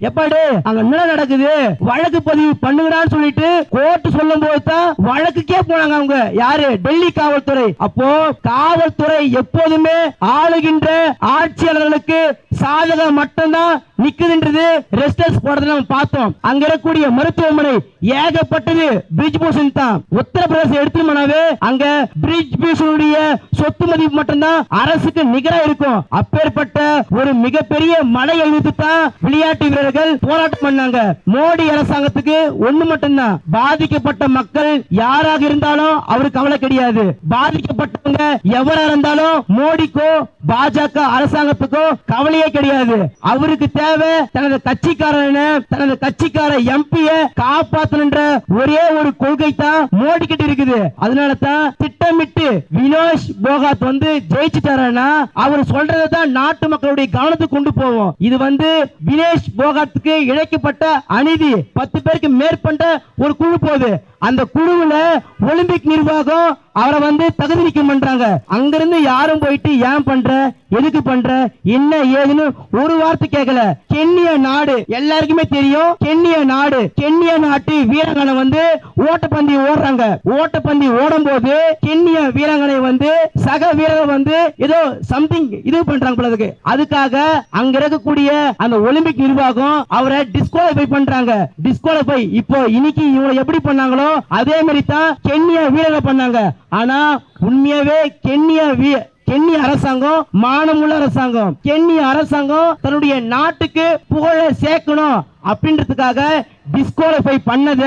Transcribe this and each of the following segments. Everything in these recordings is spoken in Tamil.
எப்பாடு? அங்க என்ன நடக்குது? வழக்கு பதிவு பண்ணுங்கடான்னு சொல்லிட்டு கோர்ட் சொல்லும் போது தான் வழக்குக்கே போனாங்க அவங்க. யாரு? டெல்லி காவல்துறை. அப்போ காவல்துறை எப்போதுமே ஆளுகின்ற ஆட்சியாளர்களுக்கு சாதகம் மட்டும்தான் நிக்குதுன்றது ரெஸ்டர்ஸ் போடுறத நம்ம பார்த்தோம். அங்க இருக்கக்கூடிய மருத்துவமனை ஏகப்பட்டது. பிரிட்ஜ் பூஷன் தான். உத்தரப்பிரதேச எடுத்துமானாவே அங்க பிரிட்ஜ் பூஷனுடைய சொத்து மதிப்பு மட்டும்தான் அரசுக்கு நிகரா இருக்கும். அப்பேற்பட்ட ஒரு மிகப்பெரிய மலை எழுத்து தான் விளையாட்டு வீரர்கள் போராட்டம் பண்ணாங்க. மோடி அரசாங்கத்துக்கு ஒண்ணு மட்டும்தான். பாதிக்கப்பட்ட மக்கள் யாராக இருந்தாலும் அவருக்கு கவலை கிடையாது. பாதிக்கப்பட்டவங்க எவரா இருந்தாலும் மோடிக்கோ பாஜக அரசாங்கத்துக்கோ கவலையே கிடையாது. அவருக்கு தேவை தனது கட்சிக்காரன தனது கட்சிக்கார எம்பிய காப்பாத்தணுன்ற ஒரே ஒரு கொள்கை தான் மோடி கிட்ட இருக்குது. அதனால தான் திட்டமிட்டு வினோஷ் போகாத் வந்து ஜெயிச்சுட்டாருன்னா அவர் சொல்றதை தான் நாட்டு மக்களுடைய கவனத்துக்கு கொண்டு போவோம். இது வந்து வினேஷ் போகாத்துக்கு இழைக்கப்பட்ட அநீதி. பத்து பேருக்கு மேற்பட்ட ஒரு குழு போகுது. அந்த குழுவுல ஒலிம்பிக் நிர்வாகம் அவரை வந்து தகுதி நீக்கம் பண்றாங்க. அங்கிருந்து யாரும் போயிட்டு ஏன் பண்ற எதுக்கு பண்ற என்ன ஏதுன்னு ஒரு வார்த்தை கேட்கல கென்னிய நாடு எல்லாருக்குமே தெரியும் கென்னிய நாடு கென்னிய நாட்டு வீராங்கனை வந்து ஓட்டப்பந்தயம் ஓடுறாங்க. ஓட்டப்பந்தி ஓடும் போது கென்னிய வீராங்கனை வந்து சக வீரர் வந்து ஏதோ சம்திங் இது பண்றாங்க போலதுக்கு அதுக்காக அங்க இருக்கக்கூடிய அந்த ஒலிம்பிக் நிர்வாகம் அவரை டிஸ்குவாலிஃபை பண்றாங்க. டிஸ்குவாலிஃபை இப்போ இன்னைக்கு இவங்களை எப்படி பண்ணாங்களோ அதே மாதிரி தான் கென்னிய வீரர்கள் பண்ணாங்க. ஆனா உண்மையாவே கென்னிய வீ அரசாங்கம் மானமுள்ள அரசாங்கம். கென்னி அரசாங்கம் தன்னுடைய நாட்டுக்கு புகழ சேர்க்கணும் அப்படின்றதுக்காக டிஸ்குவாலிஃபை பண்ணத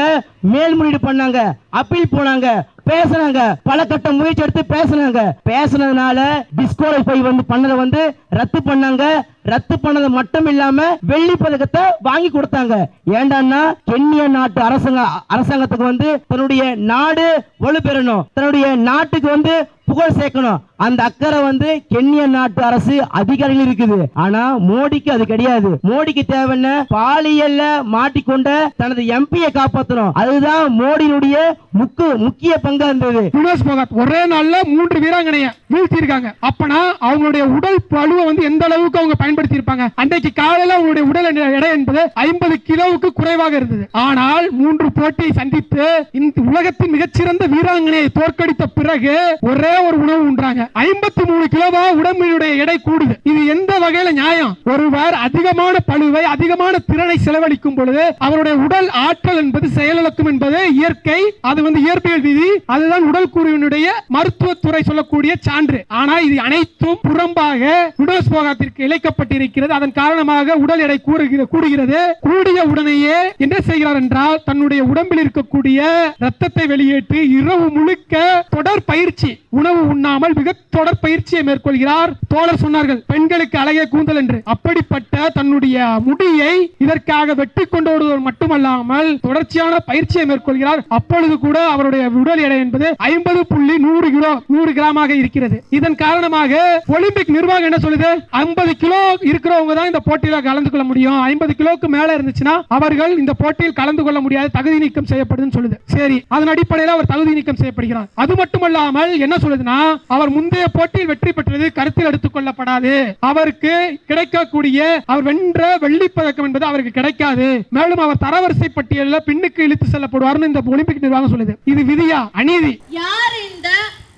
மேல்முறையீடு பண்ணாங்க. அப்பீல் போனாங்க பேசுனாங்க. பல கட்ட முயற்சி எடுத்து பேசுனாங்க. பேசுனதுனால டிஸ்குவாலிஃபை வந்து பண்ணதை வந்து ரத்து பண்ணாங்க. ரத்து பண்ணது மட்டும் இல்லாம வெள்ளி பதக்கத்தை வாங்கி கொடுத்தாங்க. ஏண்டான்னா கென்னிய நாட்டு அரசாங்க அரசாங்கத்துக்கு வந்து தன்னுடைய நாடு வலுப்பெறணும். தன்னுடைய நாட்டுக்கு வந்து புகழ் சேர்க்கணும். அந்த அக்கறை வந்து கென்ய நாட்டு அரசு அதிகாரிகள் இருக்குது. ஆனா மோடிக்கு அது கிடையாது. மோடிக்கு தேவைன்ன பாலியல்ல மாட்டிக்கொண்ட தனது எம்பியை காப்பாற்றணும் அதுதான் மோடியினுடைய முக்கு முக்கிய பங்கா இருந்தது. வினோஸ் பகத் ஒரே நாள்ல மூன்று வீராங்கனைய வீழ்த்தி இருக்காங்க அப்பனா அவங்களுடைய உடல் பழுவை வந்து எந்த அளவுக்கு அவங்க பயன்படுத்தி இருப்பாங்க அன்றைக்கு காலையில அவங்களுடைய உடல் எடை என்பது ஐம்பது கிலோவுக்கு குறைவாக இருந்தது. ஆனால் மூன்று போட்டியை சந்தித்து இந்த உலகத்தின் மிகச்சிறந்த வீராங்கனையை தோற்கடித்த பிறகு ஒரே ஒரு உணவு உண்றாங்க. ஐம்பத்தி மூணு கிலோவா உடம்பினுடைய எடை கூடுது. இது எந்த வகையில நியாயம்? ஒருவர் அதிகமான பழுவை அதிகமான திறனை செலவழிக்கும் பொழுது அவருடைய உடல் ஆற்றல் என்பது செயலிழக்கும் என்பது இயற்கை அது வந்து இயற்பியல் விதி அதுதான் உடல் கூறுவினுடைய மருத்துவத்துறை சொல்லக்கூடிய சான்று. ஆனா இது அனைத்தும் புறம்பாக உடல் போகத்திற்கு இழைக்கப்பட்டிருக்கிறது. அதன் காரணமாக உடல் எடை கூறுகிற கூடுகிறது. கூடிய உடனேயே என்ன செய்கிறார் என்றால் தன்னுடைய உடம்பில் இருக்கக்கூடிய ரத்தத்தை வெளியேற்றி இரவு முழுக்க தொடர் பயிற்சி உணவு உண்ணாமல் மிக தொடர் பயிற்சியை மேற்கொள்கிறார். தோழர் சொன்னார்கள் பெண்களுக்கு அழகிய கூந்தல் என்று. அப்படிப்பட்ட தன்னுடைய முடியை இதற்காக வெட்டி கொண்டு வருவது மட்டுமல்லாமல் தொடர்ச்சியான பயிற்சியை மேற்கொள்கிறார். அப்பொழுது கூட அவருடைய உடல் எடை என்பது ஐம்பது புள்ளி நூறு கிலோ நூறு கிராமாக இருக்கிறது. இதன் காரணமாக ஒலிம்பிக் நிர்வாகம் என்ன சொல்லுது? ஐம்பது கிலோ இருக்கிறவங்க தான் இந்த போட்டியில கலந்து கொள்ள முடியும். ஐம்பது கிலோக்கு மேல இருந்துச்சுன்னா அவர்கள் இந்த போட்டியில் கலந்து கொள்ள முடியாது தகுதி நீக்கம் செய்யப்படுதுன்னு சொல்லுது. சரி அதன் அடிப்படையில் அவர் தகுதி நீக்கம் செய்யப்படுகிறார். அது மட்டுமல்லாமல் என்ன சொல்லுதுன்னா அவர் முந்தைய போட்டியில் வெற்றி பெற்றது கருத்தில் எடுத்துக் கொள்ளப்படாது. அவருக்கு கிடைக்கக்கூடிய அவர் வென்ற வெள்ளி பதக்கம் என்பது அவருக்கு கிடைக்காது. மேலும் அவர் தரவரிசை பட்டியலில் பின்னுக்கு இழுத்து செல்லப்படுவார்னு இந்த ஒலிம்பிக் நிர்வாகம் சொல்லுது. இது விதியா? அநீதி. யார் இந்த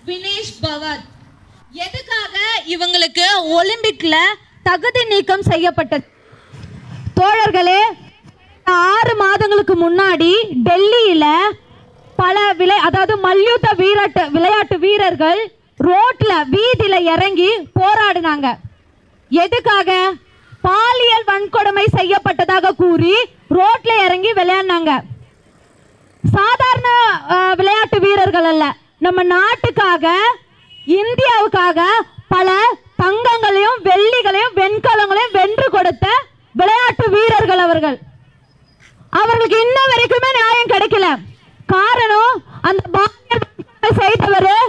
வினேஷ் பவத்? எதுக்காக இவங்களுக்கு ஒலிம்பிக்ல தகுதி நீக்கம் செய்யப்பட்டது தோழர்களே ஆறு மாதங்களுக்கு முன்னாடி டெல்லியில பல விளை அதாவது மல்யுத்த வீரட்டு விளையாட்டு வீரர்கள் ரோட்ல வீதியில இறங்கி போராடினாங்க. எதுக்காக? பாலியல் வன்கொடுமை செய்யப்பட்டதாக கூறி ரோட்ல இறங்கி விளையாடினாங்க. சாதாரண விளையாட்டு வீரர்கள் அல்ல. நம்ம நாட்டுக்காக இந்தியாவுக்காக பல தங்கங்களையும் வெள்ளிகளையும் வெண்கலங்களையும் வென்று கொடுத்த விளையாட்டு வீரர்கள் அவர்கள். அவர்களுக்கு இன்ன வரைக்குமே நியாயம் கிடைக்கல. காரணம் அந்த பாலியல் செய்தவர்.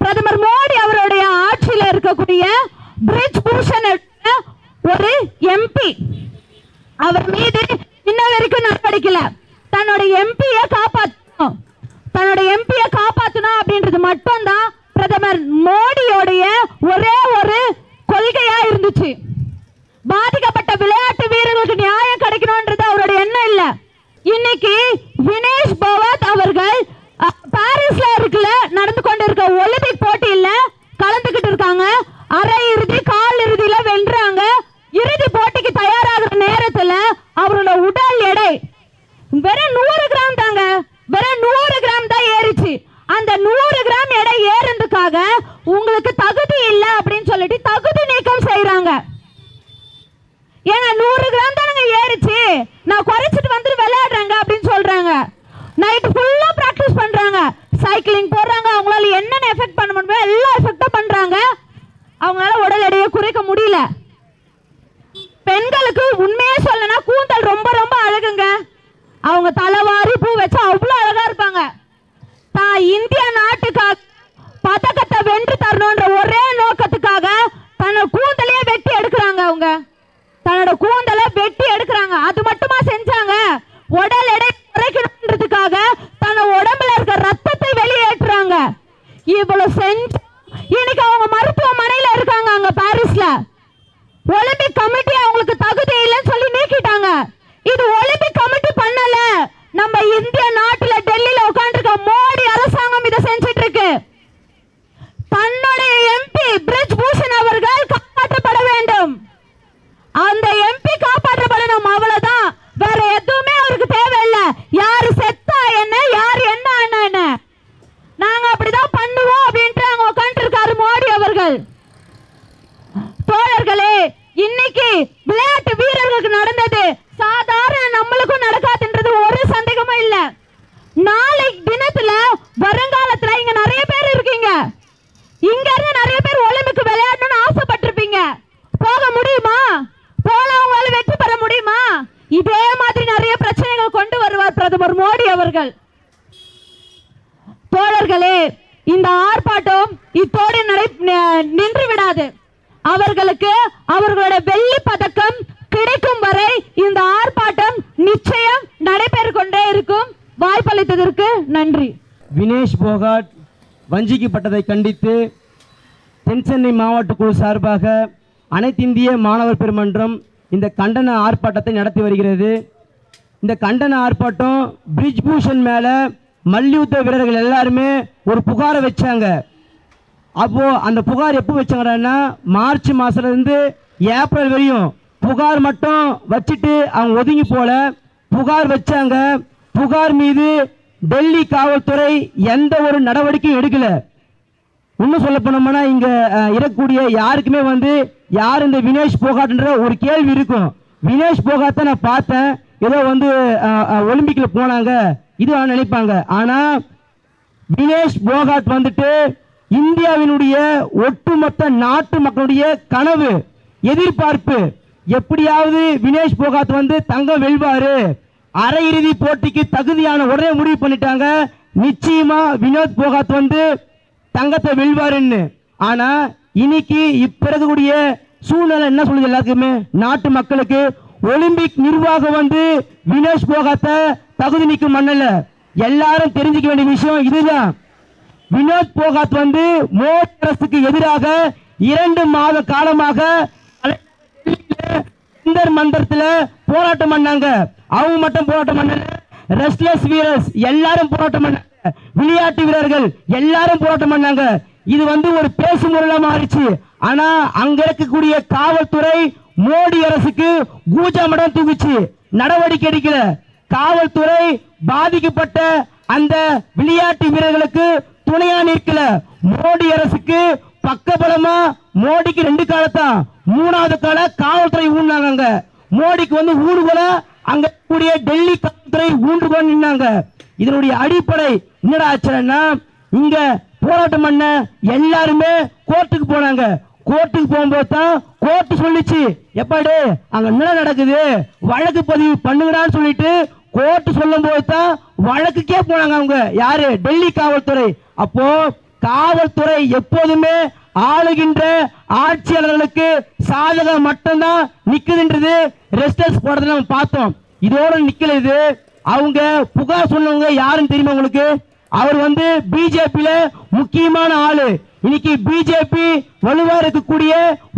பிரதமர் மோடி அவருடைய ஆட்சியில் இருக்கக்கூடிய பிரிஜ் பூஷன் ஒரு எம்பி அவர் மீது இன்ன வரைக்கும் நடவடிக்கல தன்னோட எம்பிய காப்பாற்றணும் தன்னோட எம்பிய காப்பாற்றணும் அப்படின்றது மட்டும்தான் பிரதமர் மோடியோடைய ஒரே ஒரு கொள்கையா இருந்துச்சு. பாதிக்கப்பட்ட விளையாட்டு வீரர்களுக்கு நியாயம் கிடைக்கணும்ன்றது அவருடைய எண்ணம் இல்லை. இன்னைக்கு வினேஷ் பவாத் அவர்கள் பாரிஸ்ல இருக்குல்ல நடந்து கொண்டிருக்க ஒலிம்பிக் போட்டியில கலந்துகிட்டு இருக்காங்க. அரை இறுதி கால் இறுதியில வென்றாங்க. இறுதி போட்டிக்கு தயாராகிற நேரத்துல அவரோட உடல் எடை வெறும் நூறு கிராம் தாங்க. வெறும் நூறு கிராம் தான் ஏறிச்சு. அந்த நூறு கிராம் எடை ஏறதுக்காக உங்களுக்கு தகுதி இல்லை அப்படின்னு சொல்லிட்டு தகுதி நீக்கம் செய்யறாங்க ஏன்னா நூறு கிராம் தானுங்க ஏறிச்சு. நான் குறைச்சிட்டு வந்துட்டு விளையாடுறேங்க அப்படின்னு சொல்றாங்க. நைட் ஃபுல்லா பிராக்டிஸ் பண்றாங்க. சைக்கிளிங் போடுறாங்க. அவங்களால என்னென்ன எஃபெக்ட் பண்ண முடியுமோ எல்லா எஃபெக்டும் பண்றாங்க. அவங்களால உடல் எடையை குறைக்க முடியல. பெண்களுக்கு உண்மையே சொல்லனா கூந்தல் ரொம்ப ரொம்ப அழகுங்க. அவங்க தலைவாரி பூ வச்சு அவ்வளோ அழகா இருப்பாங்க. தான் இந்திய நாட்டுக்காக பதக்கத்தை வென்று தரணுன்ற ஒரே நோக்கத்துக்காக தன்னோட கூந்தலையே வெட்டி எடுக்கிறாங்க அவங்க. தன்னோட கூந்தலை வெட்டி செஞ்சாங்க. உடல் எடை குறைக்கணுன்றதுக்காக தன்னோட உடம்புல இருக்க ரத்தத்தை வெளியேற்றுறாங்க. இவ்வளவு செஞ்சு இன்னைக்கு அவங்க மருத்துவமனையில இருக்காங்க அங்க பாரிஸ்ல. ஒலிம்பிக் கமிட்டி அவங்களுக்கு தகுதி இல்லைன்னு சொல்லி நீக்கிட்டாங்க. இது ஒலிம்பிக் கமிட்டி பண்ணல. நம்ம இந்திய நாட்டுல டெல்லியில உட்கார்ந்திருக்க மோடி அரசாங்கம் இதை செஞ்சிட்டு இருக்கு தன்னுடைய எம்பி பிரிஜ் பூஷன் அவர்கள் காப்பாற்றப்பட வேண்டும். அந்த எம்பி காப்பாற்றப்படணும் அவ்வளவுதான். வேற எதுவுமே அவருக்கு தேவையில்லை. யாரு செத்தா என்ன யார் என்ன ஆனா என்ன? நாங்க அப்படிதான் பண்ணுவோம் அப்படின்ட்டு அங்க உட்காந்துட்டு இருக்காரு மோடி அவர்கள். தோழர்களே இன்னைக்கு விளையாட்டு வீரர்களுக்கு நடந்தது. சாதாரண நம்மளுக்கும் நடக்காதுன்றது ஒரு சந்தேகமும் இல்ல. நாளை தினத்துல வருங்காலத்துல இங்க நிறைய பேர் இருக்கீங்க. இங்க இருந்து நிறைய பேர் ஒலிம்பிக் விளையாடணும்னு ஆசைப்பட்டிருப்பீங்க. போக முடியுமா? போனவங்களால வெற்றி பெற முடியுமா? இதே அவர்கள் தோழர்களே இந்த ஆர்ப்பாட்டம் இத்தோடு நடை நின்று விடாது அவர்களுக்கு அவர்களோட வெள்ளி பதக்கம் கிடைக்கும் வரை இந்த ஆர்ப்பாட்டம் நிச்சயம் நடைபெற்றுக் கொண்டே இருக்கும். வாய்ப்பளித்ததற்கு நன்றி. வினேஷ் போகாட் வஞ்சிக்கப்பட்டதை கண்டித்து தென்சென்னை மாவட்ட குழு சார்பாக அனைத்திந்திய மாணவர் பெருமன்றம் இந்த கண்டன ஆர்ப்பாட்டத்தை நடத்தி வருகிறது. இந்த கண்டன ஆர்ப்பாட்டம் பிரிஜ் பூஷன் மேலே மல்யுத்த வீரர்கள் எல்லாருமே ஒரு புகாரை வச்சாங்க. அப்போ அந்த புகார் எப்போ வச்சாங்கன்னா மார்ச் மாசத்துல இருந்து ஏப்ரல் வரையும் புகார் மட்டும் வச்சுட்டு அவங்க ஒதுங்கி போல புகார் வச்சாங்க. புகார் மீது டெல்லி காவல்துறை எந்த ஒரு நடவடிக்கையும் எடுக்கல. இன்னும் சொல்ல போனோம்னா இங்க இருக்கக்கூடிய யாருக்குமே வந்து யார் இந்த வினேஷ் போகாட்ன்ற ஒரு கேள்வி இருக்கும். வினேஷ் போகாத்தை நான் பார்த்தேன். ஏதோ வந்து ஒலிம்பிக்கில் ஒலிம்பிக்ல போனாங்க இது நினைப்பாங்க. ஆனா வினேஷ் போகாட் வந்துட்டு இந்தியாவினுடைய ஒட்டுமொத்த நாட்டு மக்களுடைய கனவு எதிர்பார்ப்பு. எப்படியாவது வினேஷ் போகாத் வந்து தங்கம் வெல்வாரு. அரையிறுதி போட்டிக்கு தகுதியான உடனே முடிவு பண்ணிட்டாங்க. நிச்சயமா வினோத் போகாத் வந்து தங்கத்தை வெல்வாருன்னு. ஆனா இன்னைக்கு இப்ப இருக்கக்கூடிய சூழ்நிலை என்ன சொல்லுது எல்லாருக்குமே நாட்டு மக்களுக்கு ஒலிம்பிக் நிர்வாகம் வந்து வினேஷ் போகாத்தை தகுதி நீக்கும் மண்ணல்ல. எல்லாரும் தெரிஞ்சுக்க வேண்டிய விஷயம் இதுதான். வினோத் போகாத் வந்து மோடி அரசுக்கு எதிராக இரண்டு மாத காலமாக மந்திரத்தில் போராட்டம் பண்ணாங்க. அவங்க மட்டும் போராட்டம் பண்ணல. ரெஸ்ட்லெஸ் வீரர்ஸ் எல்லாரும் போராட்டம் பண்ணாங்க. விளையாட்டு வீரர்கள் எல்லாரும் போராட்டம் பண்ணாங்க. இது வந்து ஒரு பேசு முறையில மாறிச்சு. ஆனா அங்க இருக்கக்கூடிய காவல்துறை மோடி அரசுக்கு கூஜாமடம் தூக்குச்சு. நடவடிக்கை எடுக்கல. காவல்துறை பாதிக்கப்பட்ட அந்த விளையாட்டு வீரர்களுக்கு துணையா நிற்கல. மோடி அரசுக்கு பக்கபலமா மோடிக்கு ரெண்டு காலத்தான் மூணாவது கால காவல்துறை ஊன்னாங்க மோடிக்கு வந்து ஊடுகோல அங்க கூடிய டெல்லி காவல்துறை ஊன்றுகோல் நின்னாங்க. இதனுடைய அடிப்படை என்னடா ஆச்சுன்னா இங்க போராட்டம் பண்ண எல்லாருமே கோர்ட்டுக்கு போனாங்க. கோர்ட்டுக்கு போகும்போது தான் கோர்ட்டு சொல்லிச்சு. எப்பாடு அங்க என்ன நடக்குது? வழக்கு பதிவு பண்ணுங்கடான்னு சொல்லிட்டு கோர்ட்டு சொல்லும் போது தான் வழக்குக்கே போனாங்க அவங்க. யாரு? டெல்லி காவல்துறை. அப்போ காவல்துறை எப்போதுமே ஆளுகின்ற ஆட்சியாளர்களுக்கு சாதகம் மட்டும்தான் நிக்குதுன்றது ரெஸ்டர்ஸ் போடுறது நம்ம பார்த்தோம். இதோட நிக்கல இது. அவங்க புகார் சொன்னவங்க யாருன்னு தெரியுமா உங்களுக்கு? அவர் வந்து பிஜேபியில முக்கியமான ஆளு. இன்னைக்கு பிஜேபி வலுவா இருக்கக்கூடிய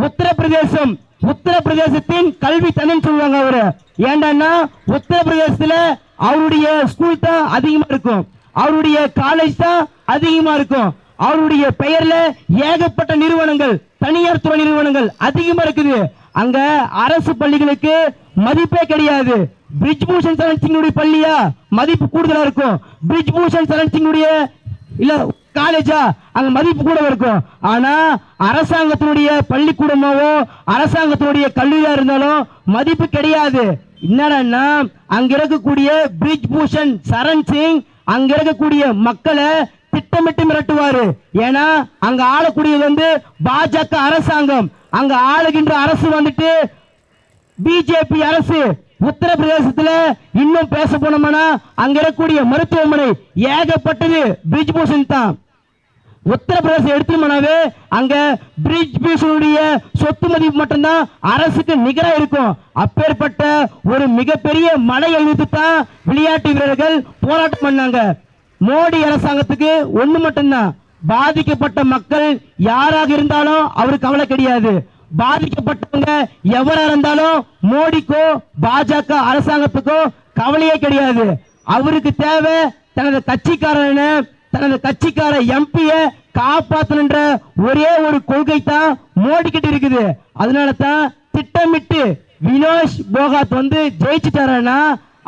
உத்தரப்பிரதேசம் உத்தரப்பிரதேசத்தின் கல்வி தனன்னு சொல்லுவாங்க அவரு. ஏன்னா உத்தரப்பிரதேசத்துல அவருடைய ஸ்கூல் தான் அதிகமா இருக்கும். அவருடைய காலேஜ் தான் அதிகமா இருக்கும். அவருடைய பெயர்ல ஏகப்பட்ட நிறுவனங்கள் தனியார் துறை நிறுவனங்கள் அதிகமா இருக்குது. அங்க அரசு பள்ளிகளுக்கு மதிப்பே கிடையாது. பிரிஜ் பூஷன் சரண் சிங்குடைய பள்ளியா மதிப்பு கூடுதலா இருக்கும். பிரிஜ் பூஷன் சரண் சிங்குடைய இல்ல காலேஜா அங்க மதிப்பு கூட இருக்கும். ஆனா அரசாங்கத்தினுடைய பள்ளிக்கூடமாவோ அரசாங்கத்தினுடைய கல்லூரியா இருந்தாலும் மதிப்பு கிடையாது. என்னடா அங்க இருக்கக்கூடிய பிரிஜ் பூஷன் சரண் சிங் அங்க இருக்கக்கூடிய மக்களை திட்டமிட்டு மிரட்டுவாரு. ஏன்னா அங்க ஆளக்கூடியது வந்து பாஜக அரசாங்கம். அங்க ஆளுகின்ற அரசு வந்துட்டு பிஜேபி அரசு. உத்தரப்பிரதேசத்துல இன்னும் பேச போனோம்னா அங்க இருக்கக்கூடிய மருத்துவமனை ஏகப்பட்டது. பிரிஜ் பூஷன் தான். உத்தரப்பிரதேசம் எடுத்துமனாவே அங்க பிரிட்ஜ் பூஷனுடைய சொத்து மதிப்பு மட்டும்தான் அரசுக்கு நிகரா இருக்கும். அப்பேற்பட்ட ஒரு மிகப்பெரிய மலை எழுத்து தான் விளையாட்டு வீரர்கள் போராட்டம் பண்ணாங்க. மோடி அரசாங்கத்துக்கு ஒண்ணு மட்டும்தான். பாதிக்கப்பட்ட மக்கள் யாராக இருந்தாலும் அவருக்கு கவலை கிடையாது. பாதிக்கப்பட்டவங்க எவரா இருந்தாலும் மோடிக்கோ பாஜக அரசாங்கத்துக்கோ கவலையே கிடையாது. அவருக்கு தேவை தனது கட்சிக்காரன தனது கட்சிக்கார எம்பிய காப்பாத்தணுன்ற ஒரே ஒரு கொள்கை தான் மோடிக்கிட்டு இருக்குது. அதனால தான் திட்டமிட்டு வினோஷ் போகாத் வந்து ஜெயிச்சுட்டாருன்னா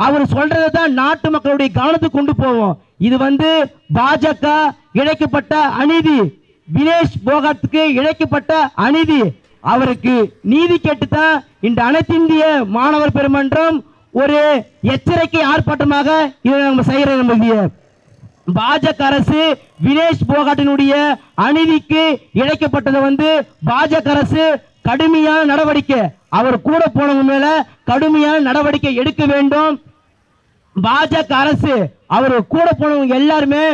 அவர் சொல்றதை தான் நாட்டு மக்களுடைய கவனத்துக்கு கொண்டு போவோம். இது வந்து பாஜக இழைக்கப்பட்ட அநீதி. வினேஷ் போகாத்துக்கு இழைக்கப்பட்ட அநீதி. அவருக்கு நீதி கேட்டுத்தான் இந்த அனைத்திந்திய மாணவர் பெருமன்றம் ஒரு எச்சரிக்கை ஆர்ப்பாட்டமாக இதை நம்ம செய்கிற நம்ம பாஜக அரசு வினேஷ் போகாட்டினுடைய அநீதிக்கு இழைக்கப்பட்டதை வந்து பாஜக அரசு கடுமையான நடவடிக்கை. அவர் கூட போனவங்க மேல கடுமையான நடவடிக்கை எடுக்க வேண்டும். பாஜக அரசு அவர் கூட போனவங்க எல்லாருமே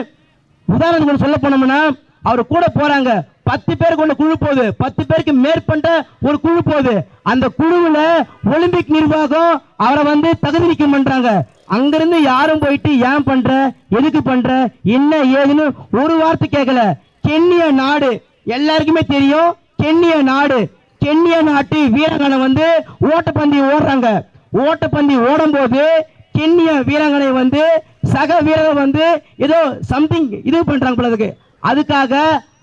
உதாரணத்துக்கு சொல்ல போனோம்னா அவர் கூட போறாங்க. பத்து பேர் கொண்ட குழு போகுது. பத்து பேருக்கு மேற்பட்ட ஒரு குழு போகுது. அந்த குழுவுல ஒலிம்பிக் நிர்வாகம் அவரை வந்து தகுதி நீக்கம் பண்றாங்க. அங்கிருந்து யாரும் போயிட்டு ஏன் பண்ற? எதுக்கு பண்ற? என்ன ஏதுன்னு ஒரு வார்த்தை கேட்கல கென்னிய நாடு. எல்லாருக்குமே தெரியும் கென்னிய நாடு. கென்னிய நாட்டு வீராங்கனை வந்து ஓட்டப்பந்தயம் ஓடுறாங்க. ஓட்டப்பந்தயம் ஓடும்போது கென்னிய வீராங்கனை வந்து சக வீரர் வந்து ஏதோ சம்திங் இது பண்றாங்க போல அதுக்காக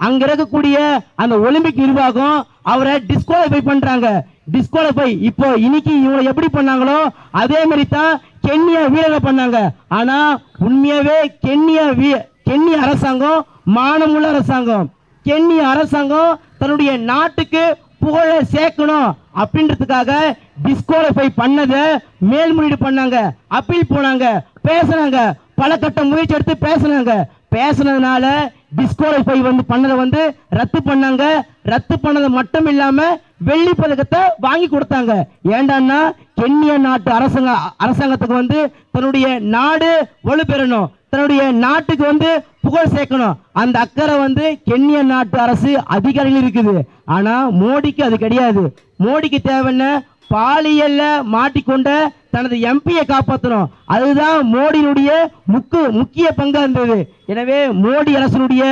அங்க இருக்கக்கூடிய அந்த ஒலிம்பிக் நிர்வாகம் அவரை டிஸ்குவாலிஃபை பண்றாங்க. டிஸ்குவாலிஃபை இப்போ இன்னைக்கு இவங்களை எப்படி பண்ணாங்களோ அதே மாதிரி தான் கென்னியா வீரரை பண்ணாங்க. ஆனா உண்மையாவே கென்னியா வீ- கென்னிய அரசாங்கம் மானமுள்ள அரசாங்கம். கென்னிய அரசாங்கம் தன்னுடைய நாட்டுக்கு புகழ சேர்க்கணும் அப்படின்றதுக்காக டிஸ்குவாலிஃபை பண்ணதை மேல்முறையீடு பண்ணாங்க. அப்பீல் போனாங்க பேசுனாங்க பல கட்ட முயற்சி எடுத்து பேசுனாங்க. பேசுனதுனால டிஸ்குவாலிஃபை வந்து பண்ணதை வந்து ரத்து பண்ணாங்க. ரத்து பண்ணது மட்டும் இல்லாமல் வெள்ளி பதக்கத்தை வாங்கி கொடுத்தாங்க. ஏண்டான்னா கென்னிய நாட்டு அரசாங்க அரசாங்கத்துக்கு வந்து தன்னுடைய நாடு வலுப்பெறணும். தன்னுடைய நாட்டுக்கு வந்து புகழ் சேர்க்கணும். அந்த அக்கறை வந்து கென்னிய நாட்டு அரசு அதிகாரிகள் இருக்குது. ஆனா மோடிக்கு அது கிடையாது. மோடிக்கு தேவைன்னு பாலியல்ல மாட்டிக்கொண்ட தனது எம்பியை காப்பாற்றணும் அதுதான் மோடியினுடைய முக்கு முக்கிய பங்கா இருந்தது எனவே மோடி அரசனுடைய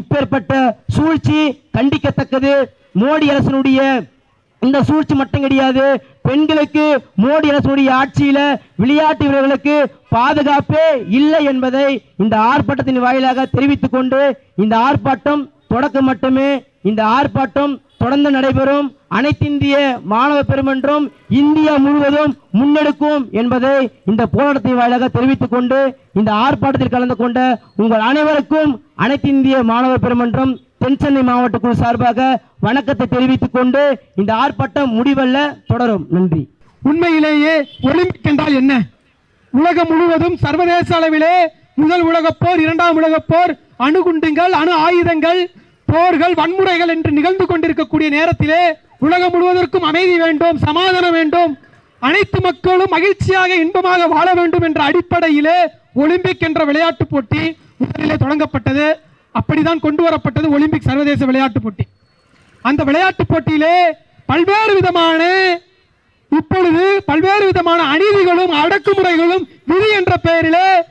இப்பேற்பட்ட சூழ்ச்சி கண்டிக்கத்தக்கது. மோடி அரசனுடைய இந்த சூழ்ச்சி மட்டும் கிடையாது. பெண்களுக்கு மோடி அரசுடைய ஆட்சியில விளையாட்டு வீரர்களுக்கு பாதுகாப்பே இல்லை என்பதை இந்த ஆர்ப்பாட்டத்தின் வாயிலாக தெரிவித்துக் கொண்டு இந்த ஆர்ப்பாட்டம் தொடக்கம் மட்டுமே. இந்த ஆர்ப்பாட்டம் தொடர்ந்து நடைபெறும். அனைத்திந்திய மாணவ பெருமன்றம் இந்தியா முழுவதும் முன்னெடுக்கும் என்பதை இந்த போராட்டத்தின் வாயிலாக தெரிவித்துக் கொண்டு இந்த ஆர்ப்பாட்டத்தில் கலந்து கொண்ட உங்கள் அனைவருக்கும் அனைத்திந்திய மாணவ பெருமன்றம் தென்சென்னை மாவட்ட குழு சார்பாக வணக்கத்தை தெரிவித்துக் கொண்டு இந்த ஆர்ப்பாட்டம் முடிவல்ல தொடரும். நன்றி. உண்மையிலேயே ஒலிம்பிக் என்றால் என்ன? உலகம் முழுவதும் சர்வதேச அளவிலே முதல் உலகப் போர் இரண்டாம் உலகப் போர் அணுகுண்டுகள் அணு ஆயுதங்கள் போர்கள் வன்முறைகள் என்று நிகழ்ந்து கொண்டிருக்கக்கூடிய நேரத்திலே உலகம் முழுவதற்கும் அமைதி வேண்டும் சமாதானம் வேண்டும் அனைத்து மக்களும் மகிழ்ச்சியாக இன்பமாக வாழ வேண்டும் என்ற அடிப்படையிலே ஒலிம்பிக் என்ற விளையாட்டு போட்டி முதலிலே தொடங்கப்பட்டது. அப்படிதான் கொண்டு வரப்பட்டது ஒலிம்பிக் சர்வதேச விளையாட்டு போட்டி. அந்த விளையாட்டு போட்டியிலே பல்வேறு விதமான இப்பொழுது பல்வேறு விதமான அநீதிகளும் அடக்குமுறைகளும் விதி என்ற பெயரிலே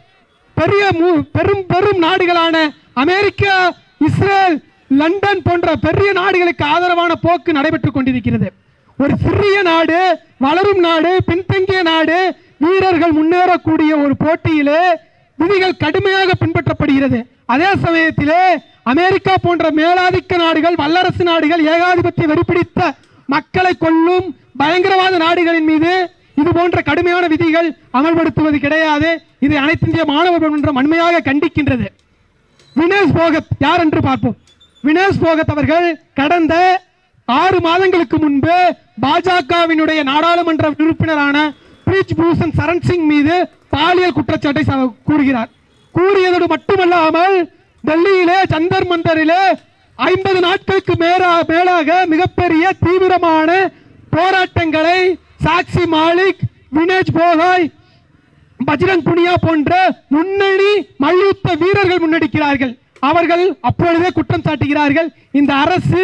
பெரிய மு- பெரும் பெரும் நாடுகளான அமெரிக்கா இஸ்ரேல் லண்டன் போன்ற பெரிய நாடுகளுக்கு ஆதரவான போக்கு நடைபெற்றுக் கொண்டிருக்கிறது. ஒரு சிறிய நாடு வளரும் நாடு பின்தங்கிய நாடு வீரர்கள் முன்னேறக்கூடிய ஒரு போட்டியிலே விதிகள் கடுமையாக பின்பற்றப்படுகிறது. அதே சமயத்திலே அமெரிக்கா போன்ற மேலாதிக்க நாடுகள் வல்லரசு நாடுகள் ஏகாதிபத்திய வெறிப்பிடித்த மக்களை கொள்ளும் பயங்கரவாத நாடுகளின் மீது இது போன்ற கடுமையான விதிகள் அமல்படுத்துவது கிடையாது. இது அனைத்திந்திய மாணவர் மன்றம் வன்மையாக கண்டிக்கின்றது. வினேஷ் போகத் யார் என்று பார்ப்போம். வினேஷ் போகத் அவர்கள் கடந்த ஆறு மாதங்களுக்கு முன்பு பாஜகவினுடைய நாடாளுமன்ற உறுப்பினரான பிரீச் பூஷன் சரண் சிங் மீது பாலியல் குற்றச்சாட்டை கூறுகிறார். கூறியதோடு மட்டுமல்லாமல் டெல்லியிலே சந்தர் மந்தரிலே ஐம்பது நாட்களுக்கு மேலா மேலாக மிகப்பெரிய தீவிரமான போராட்டங்களை சாக்சி மாலிக் வினேஷ் போகாய் பஜ்ரங் புனியா போன்ற முன்னணி மல்யுத்த வீரர்கள் முன்னெடுக்கிறார்கள். அவர்கள் அப்பொழுதே குற்றம் சாட்டுகிறார்கள். இந்த அரசு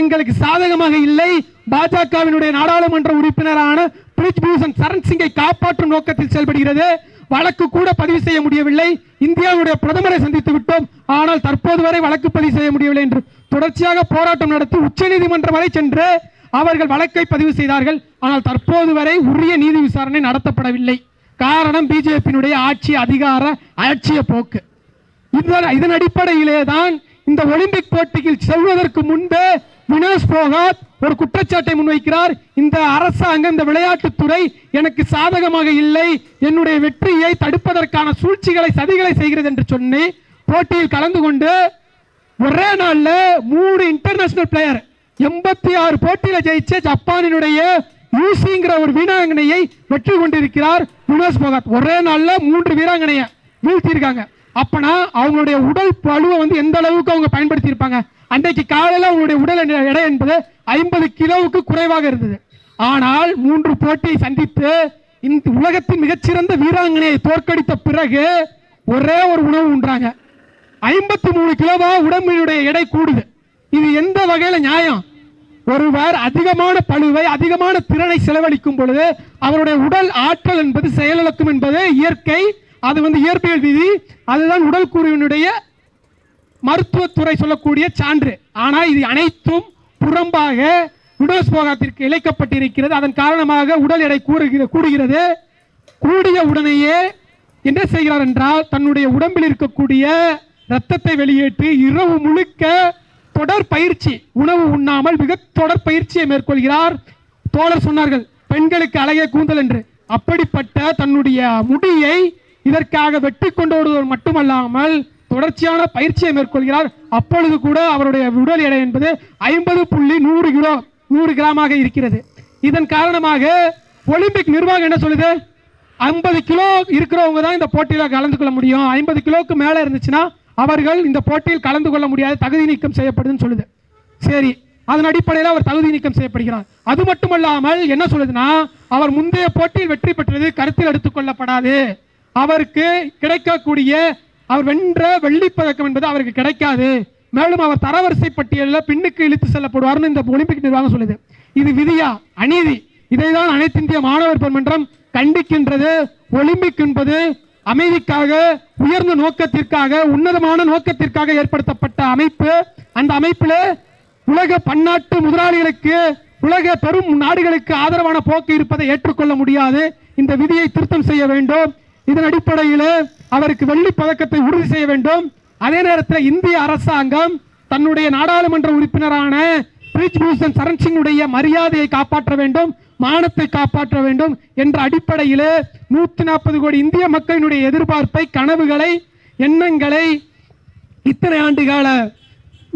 எங்களுக்கு சாதகமாக இல்லை. பாஜகவினுடைய நாடாளுமன்ற உறுப்பினரான பிரிஜ் பூஷன் சரண் சிங்கை காப்பாற்றும் நோக்கத்தில் செயல்படுகிறது. வழக்கு கூட பதிவு செய்ய முடியவில்லை. இந்தியாவுடைய பிரதமரை சந்தித்து விட்டோம். ஆனால் தற்போது வரை வழக்கு பதிவு செய்ய முடியவில்லை என்று தொடர்ச்சியாக போராட்டம் நடத்தி உச்சநீதிமன்றம் வரை சென்று அவர்கள் வழக்கை பதிவு செய்தார்கள். ஆனால் தற்போது வரை உரிய நீதி விசாரணை நடத்தப்படவில்லை. காரணம் பிஜேபியினுடைய ஆட்சி அதிகார அலட்சிய போக்கு. இதன் இதன் அடிப்படையிலே தான் இந்த ஒலிம்பிக் போட்டியில் செல்வதற்கு முன்பே வினேஷ் போகாத் ஒரு குற்றச்சாட்டை முன்வைக்கிறார். இந்த அரசாங்கம் இந்த விளையாட்டுத்துறை எனக்கு சாதகமாக இல்லை. என்னுடைய வெற்றியை தடுப்பதற்கான சூழ்ச்சிகளை சதிகளை செய்கிறது என்று சொல்லி போட்டியில் கலந்து கொண்டு ஒரே நாளில் மூணு இன்டர்நேஷனல் பிளேயர் எண்பத்தி ஆறு போட்டியில் ஜெயிச்ச ஜப்பானினுடைய யூசிங்கிற ஒரு வீராங்கனையை வெற்றி கொண்டிருக்கிறார் வினோஸ் போகாத். ஒரே நாளில் மூன்று வீராங்கனையை வீழ்த்தியிருக்காங்க. அப்பனா அவங்களுடைய உடல் பழுவை வந்து எந்த அளவுக்கு அவங்க பயன்படுத்தியிருப்பாங்க? அன்றைக்கு காலையில் அவங்களுடைய உடல் எடை- எடை என்பது ஐம்பது கிலோவுக்கு குறைவாக இருந்தது. ஆனால் மூன்று போட்டியை சந்தித்து இந்த உலகத்தின் மிகச்சிறந்த வீராங்கனையை தோற்கடித்த பிறகு ஒரே ஒரு உணவு உண்றாங்க ஐம்பத்தி மூணு கிலோவா உடம்பினுடைய எடை கூடுது. இது எந்த வகையில நியாயம்? ஒருவர் அதிகமான பழுவை அதிகமான திறனை செலவழிக்கும் பொழுது அவருடைய உடல் ஆற்றல் என்பது செயலிழக்கும் என்பது இயற்கை அது வந்து இயற்பியல் விதி அதுதான் உடல் கூறுவினுடைய மருத்துவத்துறை சொல்லக்கூடிய சான்று. ஆனால் இது அனைத்தும் புறம்பாக விடோஸ் போகத்திற்கு இழைக்கப்பட்டிருக்கிறது. அதன் காரணமாக உடல் எடை கூறுகிற கூடுகிறது. கூடிய உடனேயே என்ன செய்கிறார் என்றால் தன்னுடைய உடம்பில் இருக்கக்கூடிய இரத்தத்தை வெளியேற்றி இரவு முழுக்க தொடர் பயிற்சி உணவு உண்ணாமல் மிக தொடர் பயிற்சியை மேற்கொள்கிறார். தோழர் சொன்னார்கள் பெண்களுக்கு அழகிய கூந்தல் என்று. அப்படிப்பட்ட தன்னுடைய முடியை இதற்காக வெட்டி கொண்டு வருவது மட்டுமல்லாமல் தொடர்ச்சியான பயிற்சியை மேற்கொள்கிறார். அப்பொழுது கூட அவருடைய உடல் எடை என்பது ஐம்பது புள்ளி நூறு கிலோ நூறு கிராமாக இருக்கிறது. இதன் காரணமாக ஒலிம்பிக் நிர்வாகம் என்ன சொல்லுது? ஐம்பது கிலோ இருக்கிறவங்க தான் இந்த போட்டியில் கலந்து கொள்ள முடியும். ஐம்பது கிலோவுக்கு மேலே இருந்துச்சுன்னா அவர்கள் இந்த போட்டியில் கலந்து கொள்ள முடியாது. தகுதி நீக்கம் செய்யப்படுதுன்னு சொல்லுது. சரி அதன் அடிப்படையில் அவர் தகுதி நீக்கம் செய்யப்படுகிறார். அது மட்டுமல்லாமல் என்ன சொல்லுதுன்னா அவர் முந்தைய போட்டியில் வெற்றி பெற்றது கருத்தில் எடுத்துக்கொள்ளப்படாது அவருக்கு கிடைக்கக்கூடிய அவர் வென்ற வெள்ளி பதக்கம் என்பது அவருக்கு கிடைக்காது. மேலும் அவர் தரவரிசை பட்டியலில் பின்னுக்கு இழுத்து செல்லப்படுவார்னு இந்த ஒலிம்பிக் நிர்வாகம் சொல்லுது. இது விதியா? அநீதி. இதைதான் அனைத்து இந்திய மாணவர் பெருமன்றம் கண்டிக்கின்றது. ஒலிம்பிக் என்பது அமைதிக்காக உயர்ந்த நோக்கத்திற்காக உன்னதமான நோக்கத்திற்காக ஏற்படுத்தப்பட்ட அமைப்பு. அந்த அமைப்பில் உலக பன்னாட்டு முதலாளிகளுக்கு உலக பெரும் நாடுகளுக்கு ஆதரவான போக்கு இருப்பதை ஏற்றுக்கொள்ள முடியாது. இந்த விதியை திருத்தம் செய்ய வேண்டும். இதன் அடிப்படையில் அவருக்கு வெள்ளி பதக்கத்தை உறுதி செய்ய வேண்டும். அதே நேரத்தில் இந்திய அரசாங்கம் தன்னுடைய நாடாளுமன்ற உறுப்பினரான பிரிஜ் பூஷன் சரண் சிங்குடைய மரியாதையை காப்பாற்ற வேண்டும் மானத்தை காப்பாற்ற வேண்டும் என்ற அடிப்படையில் நூத்தி நாற்பது கோடி இந்திய மக்களினுடைய எதிர்பார்ப்பை கனவுகளை எண்ணங்களை இத்தனை ஆண்டு கால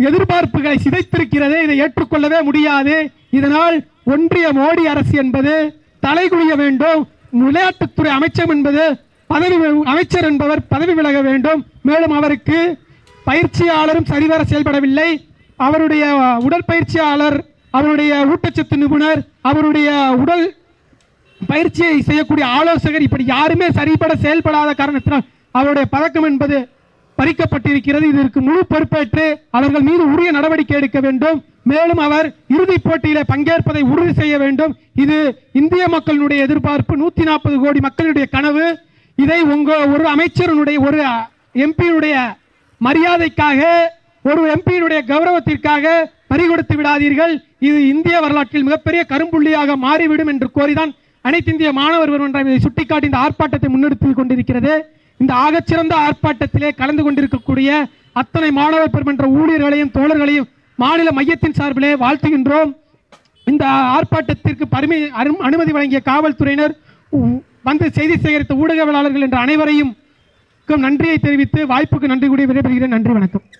எதிர்பார்ப்புகளை சிதைத்திருக்கிறது இதை ஏற்றுக்கொள்ளவே முடியாது. இதனால் ஒன்றிய மோடி அரசு என்பது தலைகுனிய வேண்டும். விளையாட்டுத்துறை அமைச்சம் என்பது பதவி அமைச்சர் என்பவர் பதவி விலக வேண்டும். மேலும் அவருக்கு பயிற்சியாளரும் சரிவர செயல்படவில்லை. அவருடைய உடற்பயிற்சியாளர் அவருடைய ஊட்டச்சத்து நிபுணர் அவருடைய உடல் பயிற்சியை செய்யக்கூடிய ஆலோசகர் இப்படி யாருமே சரிபட செயல்படாத காரணத்தினால் அவருடைய பதக்கம் என்பது பறிக்கப்பட்டிருக்கிறது. இதற்கு முழு பொறுப்பேற்று அவர்கள் மீது உரிய நடவடிக்கை எடுக்க வேண்டும். மேலும் அவர் இறுதிப் போட்டியில பங்கேற்பதை உறுதி செய்ய வேண்டும். இது இந்திய மக்களினுடைய எதிர்பார்ப்பு. நூத்தி நாற்பது கோடி மக்களுடைய கனவு. இதை உங்க ஒரு அமைச்சருடைய ஒரு எம்பியினுடைய மரியாதைக்காக ஒரு எம்பியினுடைய கௌரவத்திற்காக பறிகொடுத்து விடாதீர்கள். இது இந்திய வரலாற்றில் மிகப்பெரிய கரும்புள்ளியாக மாறிவிடும் என்று கோரிதான் அனைத்து இந்திய மாணவர் மன்றம் இதை சுட்டிக்காட்டி இந்த ஆர்ப்பாட்டத்தை முன்னெடுத்து கொண்டிருக்கிறது. இந்த ஆகச்சிறந்த ஆர்ப்பாட்டத்திலே கலந்து கொண்டிருக்கக்கூடிய அத்தனை மாணவர் பெருமன்ற ஊழியர்களையும் தோழர்களையும் மாநில மையத்தின் சார்பிலே வாழ்த்துகின்றோம். இந்த ஆர்ப்பாட்டத்திற்கு பருமை அனுமதி வழங்கிய காவல்துறையினர் உ- வந்து செய்தி சேகரித்த ஊடகவியலாளர்கள் என்ற அனைவரையும் நன்றியை தெரிவித்து வாய்ப்புக்கு நன்றி கூடிய விடைபெறுகிறேன். நன்றி வணக்கம்.